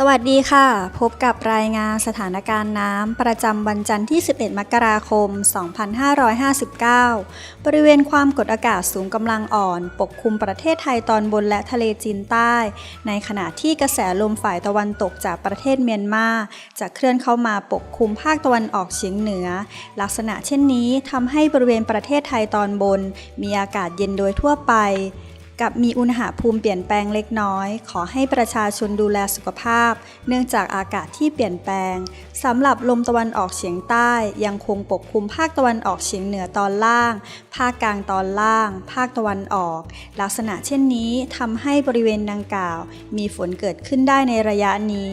สวัสดีค่ะ พบกับรายงานสถานการณ์น้ำประจำวันจันทร์ที่ 11 มกราคม 2559 บริเวณความกดอากาศสูงกำลังอ่อน ปกคลุมประเทศไทยตอนบนและทะเลจีนใต้ ในขณะที่กระแสลมฝ่ายตะวันตกจากประเทศเมียนมาจะเคลื่อนเข้ามาปกคลุมภาคตะวันออกเฉียงเหนือ ลักษณะเช่นนี้ทำให้บริเวณประเทศไทยตอนบน มีอากาศเย็นโดยทั่วไป กับมีอุณหภูมิเปลี่ยนแปลงเล็กน้อย ขอให้ประชาชนดูแลสุขภาพ เนื่องจากอากาศที่เปลี่ยนแปลงสำหรับลมตะวันออกเฉียงใต้ยังคงปกคลุมภาคตะวันออกเฉียงเหนือตอนล่าง ภาคกลางตอนล่าง ภาคตะวันออก ลักษณะเช่นนี้ทำให้บริเวณดังกล่าว มีฝนเกิดขึ้นได้ในระยะนี้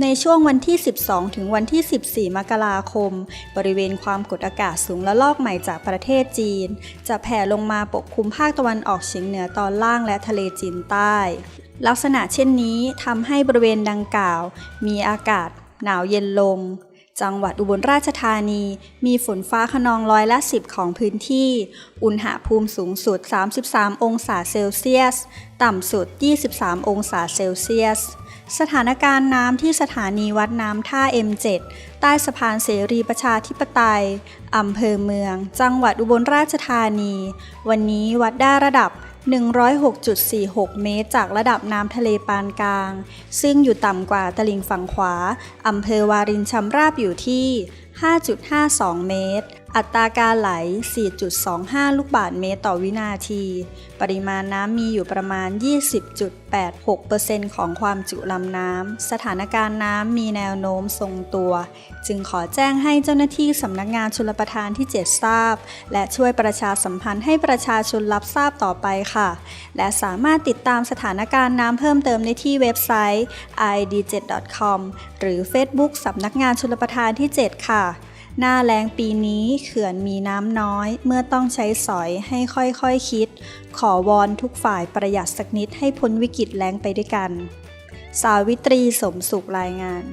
ในช่วงวันที่ 12 ถึงวันที่ 14 มกราคม บริเวณความกดอากาศสูงและลอกใหม่จากประเทศจีน จะแผ่ลงมาปกคลุมภาคตะวันออกเฉียงเหนือตอนล่างและทะเลจีนใต้ ลักษณะเช่นนี้ทำให้บริเวณดังกล่าว มีอากาศ หนาวเย็นลง จังหวัดอุบลราชธานี มีฝนฟ้าขนองร้อยละ 10 ของพื้นที่ อุณหภูมิสูงสุด 33 องศาเซลเซียส ต่ำสุด 23 องศาเซลเซียสสถานการณ์น้ำที่สถานีวัดน้ำท่า M7 ใต้สะพานเสรีประชาธิปไตย อำเภอเมือง จังหวัดอุบลราชธานี วันนี้วัดได้ระดับ 106.46 เมตร จากระดับน้ำทะเลปานกลาง ซึ่งอยู่ต่ำกว่าตลิ่งฝั่งขวา อำเภอวารินชำราบอยู่ที่ 5.52 เมตร อัตราการไหล 4.25 ลูกบาศก์เมตรต่อวินาที ปริมาณน้ำมีอยู่ประมาณ 20.86%ของความจุลำน้ำ สถานการณ์น้ำมีแนวโน้มทรงตัว จึงขอแจ้งให้เจ้าหน้าที่สำนักงานชลประทานที่ 7 ทราบ และช่วยประชาสัมพันธ์ให้ประชาชนรับทราบต่อไปค่ะ และสามารถติดตามสถานการณ์น้ำเพิ่มเติมในที่เว็บไซต์ id7.com หรือ Facebook สำนักงานชลประทานที่ 7 ค่ะ หน้าแรงปีนี้เขื่อนมีน้ำน้อย เมื่อต้องใช้สอยให้ค่อยๆคคิด ขอวอนทุกฝ่ายประหยัดสักนิดให้พ้นวิกฤตแรงไปด้วยกัน สาวิตรีสมสุขรายงาน